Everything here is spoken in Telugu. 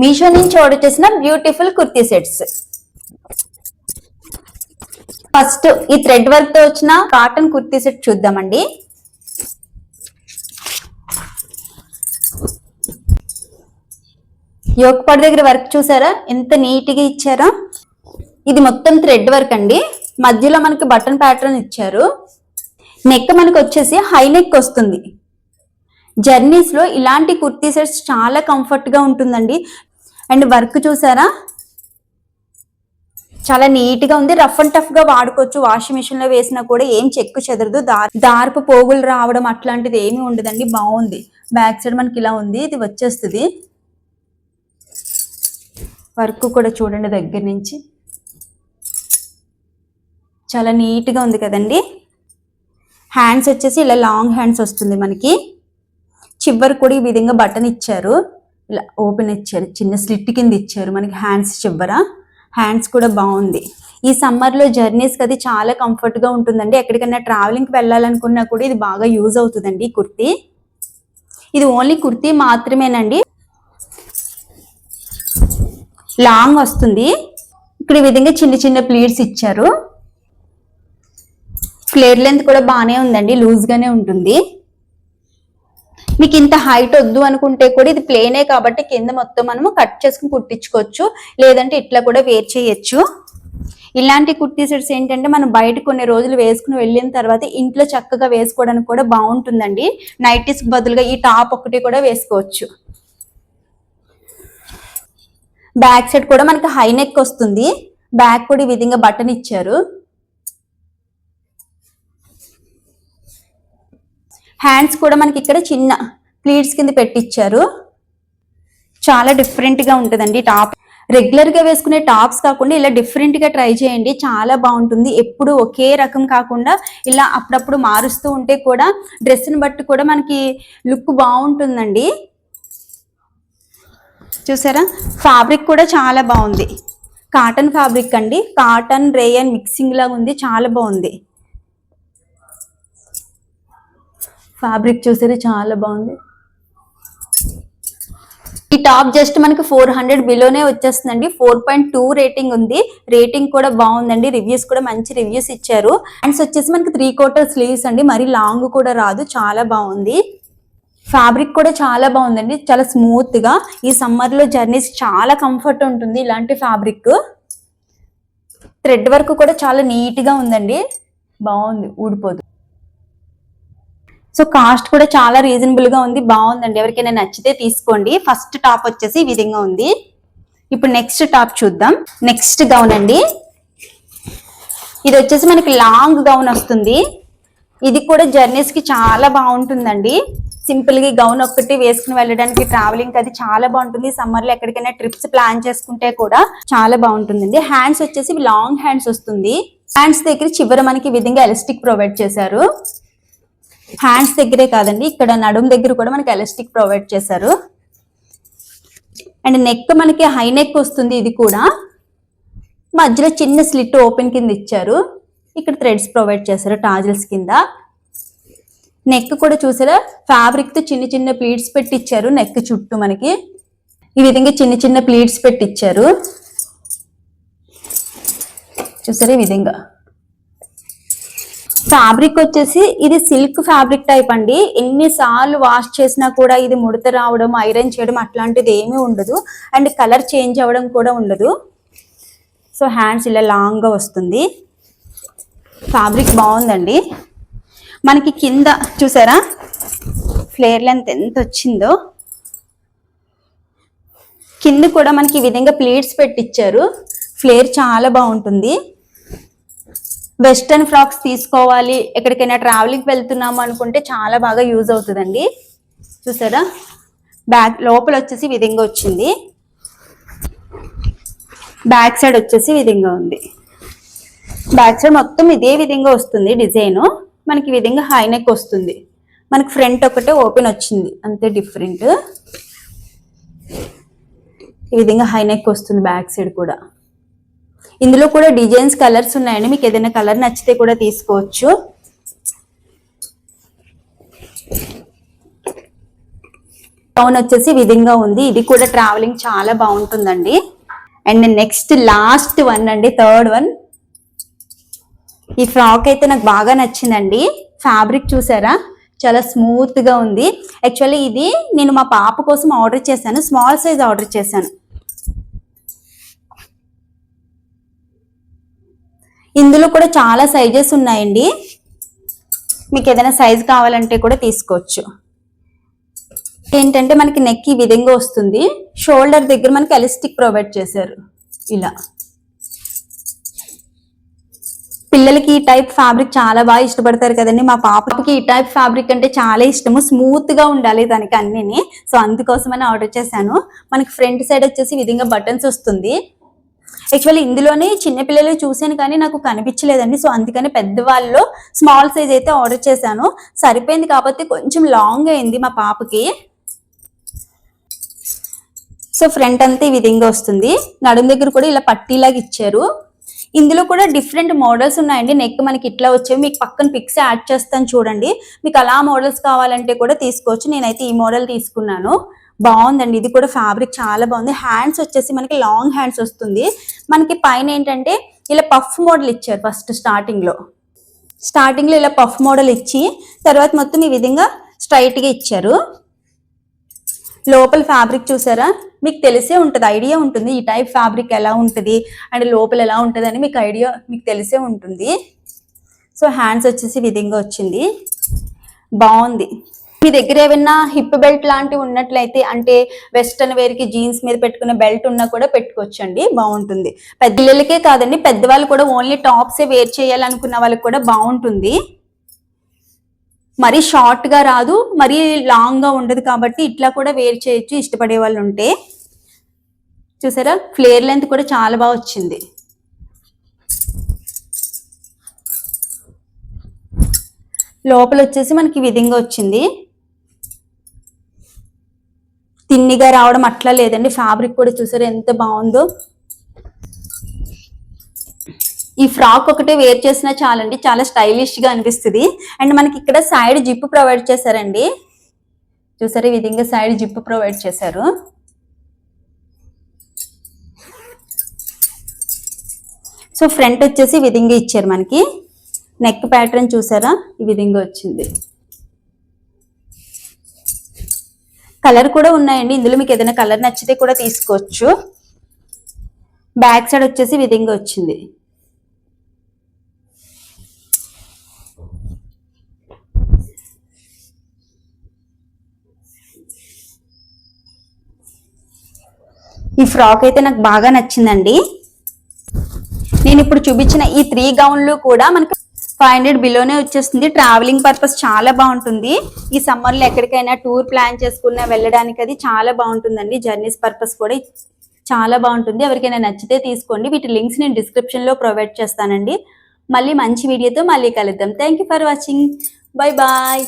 మీషో నుంచి ఆర్డర్ చేసిన బ్యూటిఫుల్ కుర్తీ సెట్స్ ఫస్ట్ ఈ థ్రెడ్ వర్క్తో వచ్చిన కాటన్ కుర్తీ సెట్ చూద్దామండి. యోగపాడు దగ్గర వర్క్ చూసారా? ఎంత నీట్గా ఇచ్చారా? ఇది మొత్తం థ్రెడ్ వర్క్ అండి. మధ్యలో మనకి బటన్ ప్యాటర్న్ ఇచ్చారు. నెక్ మనకు వచ్చేసి హై నెక్ వస్తుంది. జర్నీస్లో ఇలాంటి కుర్తీ సెట్స్ చాలా కంఫర్ట్గా ఉంటుందండి. అండ్ వర్క్ చూసారా? చాలా నీట్గా ఉంది. రఫ్ అండ్ టఫ్గా వాడుకోవచ్చు. వాషింగ్ మిషన్లో వేసినా కూడా ఏం చెక్కు చెదరదు. దార్పు పోగులు రావడం అట్లాంటిది ఏమీ ఉండదండి. బాగుంది. బ్యాక్ సైడ్ మనకి ఇలా ఉంది. ఇది వచ్చేస్తుంది. వర్క్ కూడా చూడండి దగ్గర నుంచి. చాలా నీట్గా ఉంది కదండి. హ్యాండ్స్ వచ్చేసి ఇలా లాంగ్ హ్యాండ్స్ వస్తుంది మనకి. చివరి కూడా ఈ విధంగా బటన్ ఇచ్చారు. ఇలా ఓపెన్ ఇచ్చారు చిన్న స్లిట్ కింద ఇచ్చారు మనకి హ్యాండ్స్ చివర. హ్యాండ్స్ కూడా బాగుంది. ఈ సమ్మర్లో జర్నీస్కి అది చాలా కంఫర్ట్గా ఉంటుందండి. ఎక్కడికైనా ట్రావెలింగ్కి వెళ్ళాలనుకున్నా కూడా ఇది బాగా యూజ్ అవుతుందండి ఈ కుర్తీ. ఇది ఓన్లీ కుర్తీ మాత్రమేనండి. లాంగ్ వస్తుంది. ఇక్కడ ఈ విధంగా చిన్న చిన్న ప్లీట్స్ ఇచ్చారు. ఫ్లేర్ లెంత్ కూడా బాగానే ఉందండి లూజ్గానే ఉంటుంది. మీకు ఇంత హైట్ వద్దు అనుకుంటే కూడా ఇది ప్లేనే కాబట్టి కింద మొత్తం మనము కట్ చేసుకుని కుట్టించుకోవచ్చు. లేదంటే ఇట్లా కూడా వేర్ చేయొచ్చు. ఇలాంటి కుర్తీ సెట్స్ ఏంటంటే మనం బయట కొన్ని రోజులు వేసుకుని వెళ్ళిన తర్వాత ఇంట్లో చక్కగా వేసుకోవడానికి కూడా బాగుంటుందండి. నైటీస్ బదులుగా ఈ టాప్ ఒకటి కూడా వేసుకోవచ్చు. బ్యాక్ సైడ్ కూడా మనకి హై నెక్ వస్తుంది. బ్యాక్ కూడా ఈ విధంగా బటన్ ఇచ్చారు. హ్యాండ్స్ కూడా మనకి ఇక్కడ చిన్న ప్లీట్స్ కింద పెట్టించారు చాలా డిఫరెంట్గా ఉంటుందండి టాప్ రెగ్యులర్గా వేసుకునే టాప్స్ కాకుండా ఇలా డిఫరెంట్గా ట్రై చేయండి. చాలా బాగుంటుంది. ఎప్పుడు ఒకే రకం కాకుండా ఇలా అప్పుడప్పుడు మారుస్తూ ఉంటే కూడా డ్రెస్ని బట్టి కూడా మనకి లుక్ బాగుంటుందండి. చూసారా? ఫ్యాబ్రిక్ కూడా చాలా బాగుంది. కాటన్ ఫ్యాబ్రిక్ అండి. కాటన్ రేయన్ మిక్సింగ్ లాగా ఉంది. చాలా బాగుంది. ఫ్యాబ్రిక్ చూసారా చాలా బాగుంది. ఈ టాప్ జస్ట్ మనకి ఫోర్ హండ్రెడ్ బిలోనే వచ్చేస్తుందండి. ఫోర్ పాయింట్ టూ రేటింగ్ ఉంది. రేటింగ్ కూడా బాగుందండి. రివ్యూస్ కూడా మంచి రివ్యూస్ ఇచ్చారు. అండ్స్ వచ్చేసి మనకి త్రీ క్వార్టర్ స్లీవ్స్ అండి. మరి లాంగ్ కూడా రాదు. చాలా బాగుంది. ఫ్యాబ్రిక్ కూడా చాలా బాగుందండి. చాలా స్మూత్గా. ఈ సమ్మర్లో జర్నీస్ చాలా కంఫర్ట్ ఉంటుంది ఇలాంటి ఫ్యాబ్రిక్. థ్రెడ్ వర్క్ కూడా చాలా నీట్గా ఉందండి. బాగుంది. ఊడిపోదు. సో కాస్ట్ కూడా చాలా రీజనబుల్గా ఉంది. బాగుందండి. ఎవరికైనా నచ్చితే తీసుకోండి. ఫస్ట్ టాప్ వచ్చేసి ఈ విధంగా ఉంది. ఇప్పుడు నెక్స్ట్ టాప్ చూద్దాం. నెక్స్ట్ గౌన్ అండి. ఇది వచ్చేసి మనకి లాంగ్ గౌన్ వస్తుంది. ఇది కూడా జర్నీస్కి చాలా బాగుంటుందండి. సింపుల్గా గౌన్ ఒక్కటి వేసుకుని వెళ్ళడానికి ట్రావెలింగ్ అది చాలా బాగుంటుంది. సమ్మర్లో ఎక్కడికైనా ట్రిప్స్ ప్లాన్ చేసుకుంటే కూడా చాలా బాగుంటుందండి. హ్యాండ్స్ వచ్చేసి లాంగ్ హ్యాండ్స్ వస్తుంది. హ్యాండ్స్ దగ్గర చివర మనకి విధంగా ఎలాస్టిక్ ప్రొవైడ్ చేశారు. హ్యాండ్స్ దగ్గరే కాదండి ఇక్కడ నడుం దగ్గర కూడా మనకి ఎలాస్టిక్ ప్రొవైడ్ చేశారు. అండ్ నెక్ మనకి హై నెక్ వస్తుంది ఇది కూడా. మధ్యలో చిన్న స్లిట్ ఓపెన్ కింద ఇచ్చారు. ఇక్కడ థ్రెడ్స్ ప్రొవైడ్ చేశారు టాజిల్స్ కింద. నెక్ కూడా చూసారా? ఫ్యాబ్రిక్తో చిన్న చిన్న ప్లీట్స్ పెట్టి ఇచ్చారు నెక్ చుట్టూ మనకి. ఈ విధంగా చిన్న చిన్న ప్లీట్స్ పెట్టి ఇచ్చారు చూసారా ఈ విధంగా? ఫ్యాబ్రిక్ వచ్చేసి ఇది సిల్క్ ఫ్యాబ్రిక్ టైప్ అండి. ఎన్నిసార్లు వాష్ చేసినా కూడా ఇది ముడత రావడం ఐరన్ చేయడం అట్లాంటిది ఏమీ ఉండదు. అండ్ కలర్ చేంజ్ అవ్వడం కూడా ఉండదు. సో హ్యాండ్స్ ఇలా లాంగ్గా వస్తుంది. ఫ్యాబ్రిక్ బాగుందండి. మనకి కింద చూసారా? ఫ్లేర్ లెంత్ ఎంత వచ్చిందో. కింద కూడా మనకి ఈ విధంగా ప్లేట్స్ పెట్టిచ్చారు. ఫ్లేర్ చాలా బాగుంటుంది. వెస్టర్న్ ఫ్రాక్స్ తీసుకోవాలి ఎక్కడికైనా ట్రావెలింగ్ వెళ్తున్నాము అనుకుంటే చాలా బాగా యూజ్ అవుతుందండి. చూసారా? బ్యాక్ లోపల వచ్చేసి విధంగా వచ్చింది. బ్యాక్ సైడ్ వచ్చేసి విధంగా ఉంది. బ్యాక్ సైడ్ మొత్తం ఇదే విధంగా వస్తుంది డిజైన్. మనకి ఈ విధంగా హై నెక్ వస్తుంది. మనకి ఫ్రంట్ ఒకటే ఓపెన్ వచ్చింది. అంతే డిఫరెంట్ ఈ విధంగా హై నెక్ వస్తుంది బ్యాక్ సైడ్ కూడా. ఇందులో కూడా డిజైన్స్ కలర్స్ ఉన్నాయండి. మీకు ఏదైనా కలర్ నచ్చితే కూడా తీసుకోవచ్చు. గౌన్ వచ్చేసి విధంగా ఉంది. ఇది కూడా ట్రావెలింగ్ చాలా బాగుంటుందండి. అండ్ నెక్స్ట్ లాస్ట్ వన్ అండి థర్డ్ వన్ ఈ ఫ్రాక్ అయితే నాకు బాగా నచ్చిందండి. ఫ్యాబ్రిక్ చూసారా? చాలా స్మూత్గా ఉంది. యాక్చువల్లీ ఇది నేను మా పాప కోసం ఆర్డర్ చేశాను. స్మాల్ సైజ్ ఆర్డర్ చేశాను. ఇందులో కూడా చాలా సైజెస్ ఉన్నాయండి. మీకు ఏదైనా సైజ్ కావాలంటే కూడా తీసుకోవచ్చు. ఏంటంటే మనకి నెక్ ఈ విధంగా వస్తుంది. షోల్డర్ దగ్గర మనకి ఎలిస్టిక్ ప్రొవైడ్ చేశారు. ఇలా. పిల్లలకి ఈ టైప్ ఫ్యాబ్రిక్ చాలా బాగా ఇష్టపడతారు కదండి. మా పాపకి ఈ టైప్ ఫ్యాబ్రిక్ అంటే చాలా ఇష్టము. స్మూత్గా ఉండాలి దానికి అన్నిని. సో అందుకోసమని ఆర్డర్ చేశాను. మనకి ఫ్రంట్ సైడ్ వచ్చేసి విధంగా బటన్స్ వస్తుంది. యాక్చువల్లీ ఇందులోనే చిన్న చూశాను చూసాను కానీ నాకు కనిపించలేదండి. సో అందుకని పెద్దవాళ్ళలో స్మాల్ సైజ్ అయితే ఆర్డర్ చేశాను. సరిపోయింది కాకపోతే కొంచెం లాంగ్ అయింది మా పాపకి. సో ఫ్రంట్ అంతా ఈ విధంగా వస్తుంది. నడుం దగ్గర కూడా ఇలా పట్టీలాగా ఇచ్చారు. ఇందులో కూడా డిఫరెంట్ మోడల్స్ ఉన్నాయండి. నెక్ మనకి ఇట్లా వచ్చేవి. మీకు పక్కన పిక్స్ యాడ్ చేస్తాను చూడండి. మీకు అలా మోడల్స్ కావాలంటే కూడా తీసుకోవచ్చు. నేనైతే ఈ మోడల్ తీసుకున్నాను. బాగుందండి. ఇది కూడా ఫ్యాబ్రిక్ చాలా బాగుంది. హ్యాండ్స్ వచ్చేసి మనకి లాంగ్ హ్యాండ్స్ వస్తుంది. మనకి పైన ఏంటంటే ఇలా పఫ్ మోడల్ ఇచ్చారు ఫస్ట్ స్టార్టింగ్లో స్టార్టింగ్లో ఇలా పఫ్ మోడల్ ఇచ్చి తర్వాత మొత్తం ఈ విధంగా స్ట్రైట్గా ఇచ్చారు. లోపల ఫ్యాబ్రిక్ చూసారా? మీకు తెలిసే ఉంటుంది ఐడియా ఉంటుంది. ఈ టైప్ ఫ్యాబ్రిక్ ఎలా ఉంటుంది అండ్ లోపల ఎలా ఉంటుంది అని మీకు ఐడియా మీకు తెలిసే ఉంటుంది. సో హ్యాండ్స్ వచ్చేసి విధంగా వచ్చింది. బాగుంది. మీ దగ్గర ఏమైనా హిప్ బెల్ట్ లాంటివి ఉన్నట్లయితే అంటే వెస్టర్న్ వేర్కి జీన్స్ మీద పెట్టుకునే బెల్ట్ ఉన్నా కూడా పెట్టుకోవచ్చండి బాగుంటుంది. పెద్ద పిల్లలకే కాదండి పెద్దవాళ్ళు కూడా ఓన్లీ టాప్సే వేర్ చేయాలనుకున్న వాళ్ళకి కూడా బాగుంటుంది. మరీ షార్ట్గా రాదు మరీ లాంగ్గా ఉండదు కాబట్టి ఇట్లా కూడా వేర్ చేయొచ్చు ఇష్టపడే వాళ్ళు ఉంటే. చూసారా? ఫ్లేర్ లెంత్ కూడా చాలా బాగా వచ్చింది. లోపల వచ్చేసి మనకి ఈ విధంగా వచ్చింది. తిన్నిగా రావడం అట్లా లేదండి. ఫ్యాబ్రిక్ కూడా చూసారా ఎంత బాగుందో. ఈ ఫ్రాక్ ఒకటి వేర్ చేసినా చాలండి చాలా స్టైలిష్గా అనిపిస్తుంది. అండ్ మనకి ఇక్కడ సైడ్ జిప్ ప్రొవైడ్ చేశారండి. చూసారు ఈ విధంగా సైడ్ జిప్ ప్రొవైడ్ చేశారు. సో ఫ్రంట్ వచ్చేసి విధంగా ఇచ్చారు మనకి. నెక్ ప్యాటర్న్ చూసారా? ఈ విధంగా వచ్చింది. కలర్ కూడా ఉన్నాయండి. ఇందులో మీకు ఏదైనా కలర్ నచ్చితే కూడా తీసుకోవచ్చు. బ్యాక్ సైడ్ వచ్చేసి విధంగా వచ్చింది. ఈ ఫ్రాక్ అయితే నాకు బాగా నచ్చిందండి. నేను ఇప్పుడు చూపించిన ఈ త్రీ గౌన్లు కూడా మనకి ఫైవ్ హండ్రెడ్ బిలోనే వచ్చేస్తుంది. ట్రావెలింగ్ పర్పస్ చాలా బాగుంటుంది. ఈ సమ్మర్లో ఎక్కడికైనా టూర్ ప్లాన్ చేసుకున్నా వెళ్ళడానికి అది చాలా బాగుంటుందండి. జర్నీస్ పర్పస్ కూడా చాలా బాగుంటుంది. ఎవరికైనా నచ్చితే తీసుకోండి. వీటి లింక్స్ నేను డిస్క్రిప్షన్లో లో ప్రొవైడ్ చేస్తానండి. మళ్ళీ మంచి వీడియోతో మళ్ళీ కలుద్దాం. Thank you for watching bye bye